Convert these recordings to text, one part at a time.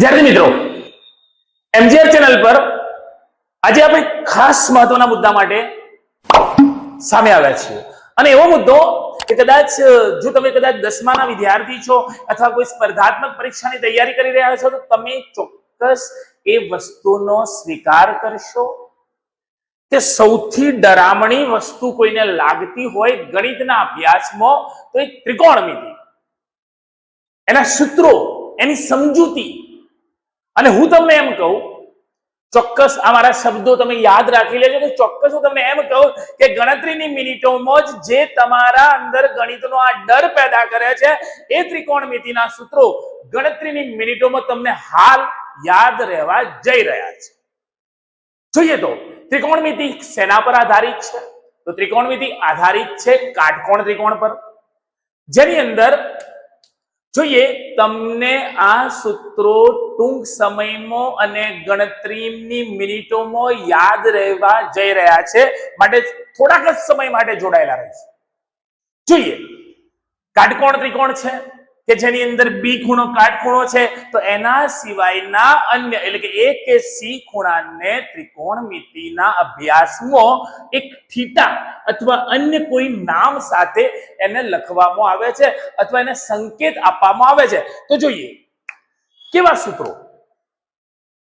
વિદ્યાર્થી મિત્રો, એમજીઆર ચેનલ પર આજે આપણે ખાસ મહત્વના મુદ્દા માટે સામે આવ્યા છીએ. અને એવો મુદ્દો કે કદાચ, જો તમે કદાચ દસમાના વિદ્યાર્થી છો અથવા કોઈ સ્પર્ધાત્મક પરીક્ષાની તૈયારી કરી રહ્યા છો, તો તમે ચોક્કસ એ વસ્તુનો સ્વીકાર કરશો. કે સૌથી ડરામણી વસ્તુ કોઈને લાગતી હોય ગણિતના અભ્યાસમાં, તો એ ત્રિકોણમિતિ. એના સૂત્રો, એની સમજૂતી અને હું તમને એમ કહું, ચોક્કસ આ મારા શબ્દો તમે યાદ રાખી લેજો કે ચોક્કસ હું તમને એમ કહું કે ગણતરીની મિનિટોમાં જ જે તમારા અંદર ગણિતનો આ ડર પેદા કરે છે, એ ત્રિકોણમિતિના સૂત્રો ગણતરીની મિનિટોમાં તમને હાલ યાદ રહેવા જઈ રહ્યા છે. જોઈએ તો, ત્રિકોણમિતિ શેના પર આધારિત છે? તો ત્રિકોણમિતિ આધારિત છે કાટકોણ ત્રિકોણ પર. જેની અંદર જોઈએ, તમને આ સૂત્રો ટૂંક સમયમાં અને ગણતરીની મિનિટોમાં યાદ રહેવા જઈ રહ્યા છે. માટે થોડાક જ સમય માટે જોડાયેલા રહેશે. જોઈએ, કાટકોણ ત્રિકોણ છે? કે જેની અંદર બી ખૂણો કાટખૂણો છે, તો એના સિવાયના અન્ય, એટલે કે એ કે સી ખૂણાને ત્રિકોણમિતિના અભ્યાસમાં એક થીટા અથવા અન્ય કોઈ નામ સાથે એને લખવામાં આવે છે અથવા એને સંકેત આપવામાં આવે છે. તો જોઈએ, કેવા સૂત્રો?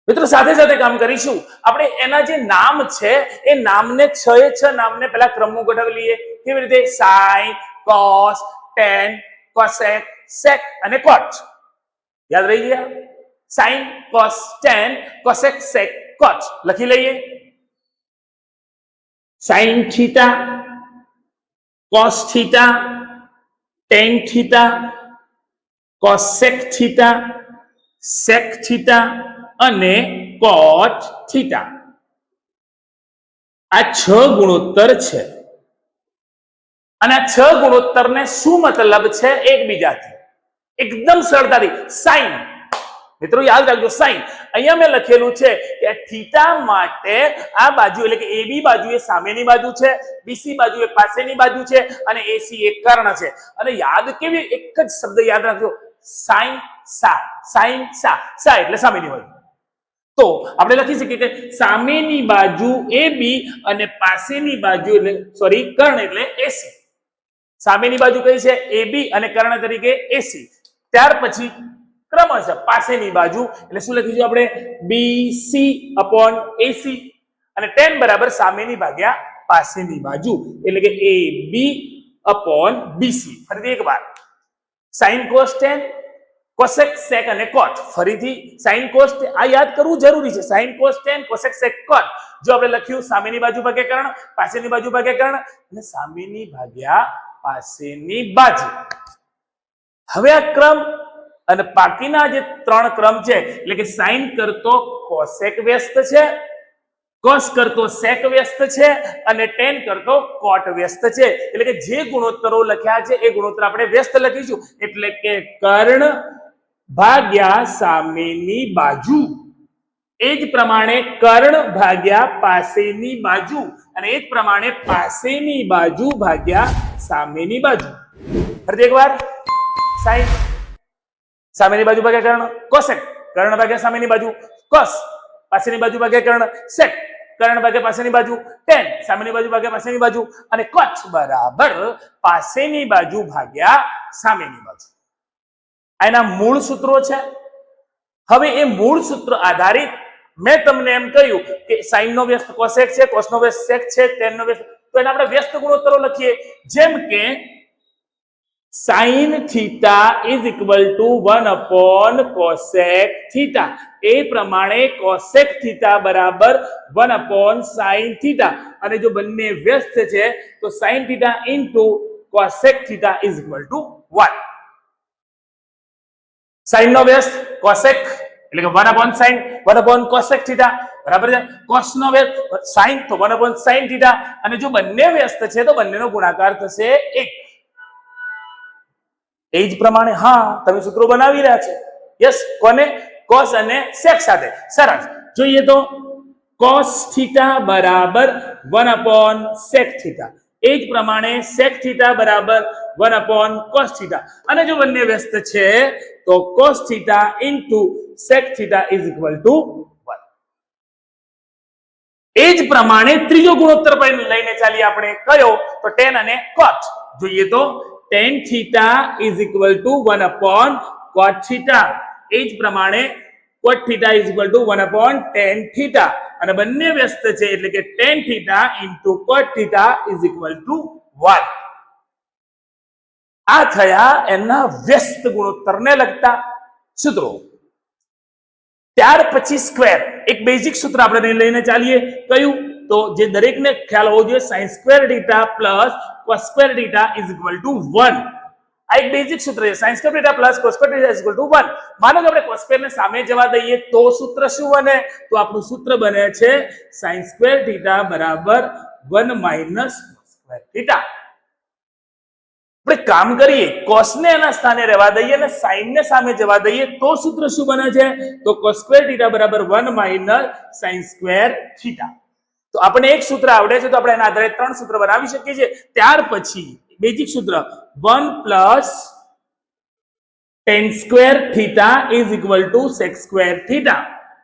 મિત્રો, સાથે સાથે કામ કરીશું. આપણે એના જે નામ છે, એ નામને છ એ છ નામને પહેલા ક્રમમાં ગોઠવી લઈએ. કેવી રીતે? Sine cos, tan, cosec sec અને કોટ યાદ રહી ગયા? Sine cos tan cosec sec cot લખી લઈએ. Sine theta cos theta tan theta cosec theta sec theta અને કોટ થીટા આ છ ગુણોત્તર છે. અને આ છ ગુણોત્તરને શું મતલબ છે? એકબીજાથી. એકદમ સરળતાથી. સાઈન મિત્રો, યાદ રાખજો સાઈન અહીંયા મેં લખેલું છે કે થીટા માટે આ બાજુ, એટલે કે એબી બાજુ એ સામેની બાજુ છે બીસી બાજુ એ પાસેની બાજુ છે, અને એસી એ કર્ણ છે. અને યાદ કેવી એક જ શબ્દ યાદ રાખજો. સાઈન સા. સાઈન સા. સા એટલે સામેની બાજુ તો આપણે લખી શકીએ કે સામેની બાજુ એ બી અને પાસેની બાજુ એટલે સોરી કર્ણ એટલે એસી સામેની બાજુ કઈ છે? એ બી અને કર્ણ તરીકે એસી ત્યાર પછી ક્રમશઃ પાસેની બાજુ, એટલે શું લખીશું આપણે? બી સી અપોન એસી અને ટેન બરાબર સામેની ભાગ્યા પાસેની બાજુ, એટલે કે એ બી અપોન બીસી ફરીથી એક વાર. Sine cos tan cosec sec અને કોટ ફરીથી સાઈન કોસ આ યાદ કરવું જરૂરી છે. Sine cos tan cosec sec cot જો આપણે લખ્યું, સામેની બાજુ ભાગ્યા કર્ણ પાસેની બાજુ ભાગ્યા કર્ણ અને સામેની ભાગ્યા પાસેની બાજુ. હવે આ ક્રમ અને બાકીના જે ત્રણ ક્રમ છે, એટલે કે સાઈન કરતો કોસેક વ્યસ્ત છે કોસ કરતો સેક વ્યસ્ત છે અને ટેન કરતો કોટ વ્યસ્ત છે. એટલે કે જે ગુણોત્તરો લખ્યા છે, એ ગુણોત્તર આપણે વ્યસ્ત લખીશું. એટલે કે કર્ણ ભાગ્યા સામેની બાજુ. એ જ પ્રમાણે કર્ણ ભાગ્યા પાસેની બાજુ અને એ જ પ્રમાણે પાસેની બાજુ ભાગ્યા સામેની બાજુ. ફરી એકવાર. સાઈન. સામેની બાજુ ભાગ્યા કર્ણ કોસેક કર્ણ ભાગ્યા સામેની બાજુ કોસ પાસેની બાજુ ભાગ્યા કર્ણ સેક કર્ણ ભાગ્યા પાસેની બાજુ ટેન સામેની બાજુ ભાગ્યા પાસેની બાજુ અને કોચ બરાબર પાસેની બાજુ ભાગ્યા સામેની બાજુ. આ એના મૂળ સૂત્રો છે. હવે એ મૂળ સૂત્ર આધારિત મેં તમને એમ કહ્યું કે સાઈન નો વ્યસ્ત કોસેક છે કોસ નો વ્યસ્ત સેક છે ટેન નો વ્યસ્ત તો એના આપણે વ્યસ્ત ગુણોત્તરો લખીએ. જેમ કે sine theta is equal to one upon cosec theta એ પ્રમાણે કોસેક થીટા બરાબર વન અપોન સાઈન થીટા અને જો બંને વ્યસ્ત છે, તો sine theta into cosec theta is equal to one sine નો વ્યસ્ત કોસેક એટલે કે one upon sine one upon cosec theta બરાબર છે? કોસ નો વ્યસ્ત સાઈન તો વન અપોન સાઈન થીટા અને જો બંને વ્યસ્ત છે, તો બંનેનો ગુણાકાર થશે એક. એ જ પ્રમાણે, હા, તમે સૂત્રો બનાવી રહ્યા છે. યસ કોને? કોસ અને સેક સાથે. સરસ. જોઈએ તો, કોસ થીટા બરાબર વન અપોન સેક થીટા. એ જ પ્રમાણે સેક થીટા બરાબર વન અપોન કોસ થીટા. અને જો બંને વ્યસ્ત છે, તો cos theta into sec theta is equal to 1 એ જ પ્રમાણે ત્રીજો ગુણોત્તર પણ લઈને ચાલીએ આપણે. કયો? તો ટેન અને cot જોઈએ તો tan theta is equal to 1 upon cot theta. એ પ્રમાણે cot theta is equal to 1 upon tan theta. અને બંને વ્યસ્ત છે એટલે કે tan theta into cot theta is equal to 1 આ થયા એના વ્યસ્ત ગુણોત્તરને લગતા સૂત્રો. ત્યાર પછી સ્ક્વેર એક બેઝિક સૂત્ર આપણે લઈને ચાલીએ. કયું? તો જે દરેકને ખ્યાલ હોવો જોઈએ sine square theta plus cos theta is is to to 1 આ એક બેઝિક સૂત્ર છે. Square theta plus cos square theta is equal to 1 માનો કે આપણે કોસ સ્ક્વેર ને સામે જવા દઈએ તો સૂત્ર શું બને? તો આપણું સૂત્ર બને છે સાયન્સ સ્ક્વેર થીટા બરાબર 1 માઇનસ સ્ક્વેર થીટા આપણે કામ કરીએ કોસને એના સ્થાને રહેવા દઈએ અને sin ને સામે જવા દઈએ તો સૂત્ર શું બને છે? તો cos સ્ક્વેર થીટા બરાબર 1 માઇનસ sin સ્ક્વેર થીટા તો આપણે એક સૂત્ર આવડે છે, તો આપણે એના આધારે ત્રણ સૂત્ર બનાવી શકીએ છીએ. ત્યાર પછી, બેઝિક સૂત્ર, one plus tan square theta is equal to sec square theta.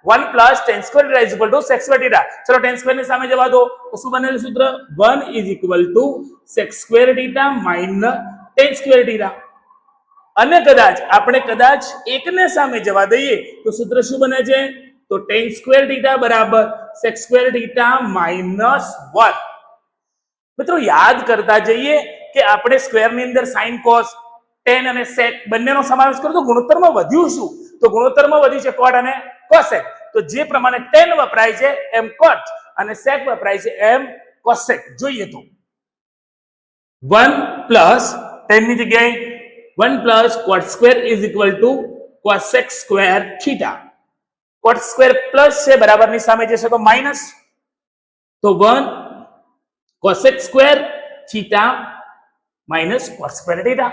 One plus tan square theta is equal to sec square theta. ચલો, ટેન સ્ક્વેરની સામે જવા દો. તો શું બને છે સૂત્ર? One is equal to sec square theta minus tan square theta. અને કદાચ, આપણે કદાચ એકને સામે જવા દઈએ, તો સૂત્ર શું બને છે? તો tan સ્ક્વેર થીટા બરાબર sec સ્ક્વેર થીટા માઇનસ 1 મિત્રો, યાદ કરતા જઈએ કે આપણે સ્ક્વેરની અંદર sin cos, tan અને sec બંનેનો સમાવેશ કરો તો ગુણોત્તરમાં વધ્યું શું? તો ગુણોત્તરમાં વધ્યું છે cot અને cosec. તો જે પ્રમાણે tan વપરાય છે એમ cot અને sec વપરાય છે એમ cosec. જોઈએ તો. 1 પ્લસ tan ની જગ્યાએ 1 plus cot square is equal to cosec square theta cot square plus છે, બરાબરની સામે જશે તો માઇનસ. તો one cosec square theta minus cot square theta.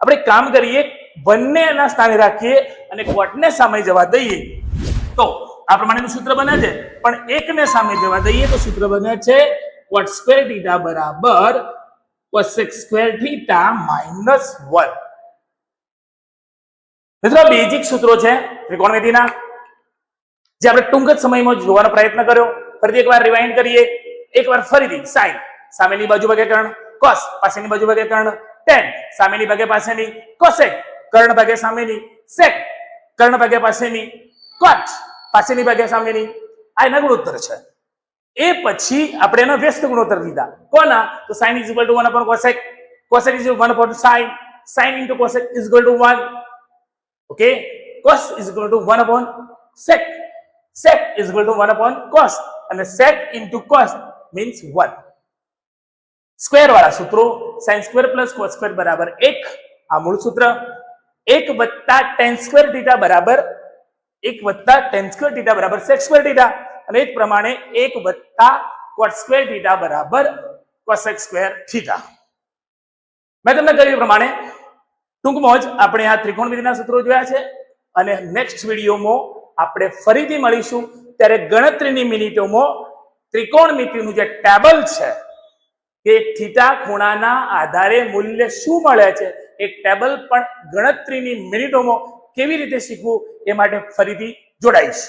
આપણે કામ કરીએ બંને એના સ્થાને રાખીએ અને કોટને સામે જવા દઈએ. તો આ પ્રમાણેનું સૂત્ર બને છે, પણ એકને સામે જવા દઈએ તો સૂત્ર બને છે કોટ સ્ક્વેર થીટા બરાબર cosec square theta minus one. મિત્રો બેઝિક સૂત્રો છે, ત્રિકોણમિતિના. જે આપણે ટૂંક જ સમયમાં જોવાનો પ્રયત્ન કર્યો. ફરીથી એકવાર રિવાઇન્ડ કરીએ. એકવાર ફરીથી સાઈન. સામેની બાજુ ભાગે કર્ણ કોસ પાછળની બાજુ ભાગે કર્ણ ટેન સામેની ભાગે પાછળની કોસેક કર્ણ ભાગે સામેની સેક કર્ણ ભાગે પાછળની કોટ પાછળની ભાગે સામેની. આ એના ગુણોત્તર છે. એ પછી આપણે એના વ્યસ્ત ગુણોત્તર લીધા. કોના? તો sin is equal to 1 upon cosec. cosec is equal to 1 upon sin. sin into cosec is equal to 1 okay? cos is equal to 1 upon sec is equal to 1 upon cos અને sec into cos means 1 square વાળા સૂત્રો, sin square plus cos square બરાબર 1 આ મૂળ સૂત્ર 1 વત્તા tan square theta બરાબર 1 વત્તા tan સ્ક્વેર થીટા બરાબર sec સ્ક્વેર થીટા અને એ જ પ્રમાણે 1 વત્તા cot સ્ક્વેર થીટા બરાબર cosec સ્ક્વેર થીટા મેં તમને કહ્યું પ્રમાણે ટૂંકમાં જ આપણે આ ત્રિકોણમિતિના સૂત્રો જોયા છે. અને નેક્સ્ટ વિડીયોમાં આપણે ફરીથી મળીશું ત્યારે ગણતરીની મિનિટોમાં ત્રિકોણમિતિનું જે ટેબલ છે કે થીટા ખૂણાના આધારે મૂલ્ય શું મળે છે, એ ટેબલ પણ ગણતરીની મિનિટોમાં કેવી રીતે શીખવું એ માટે ફરીથી જોડાઈશ.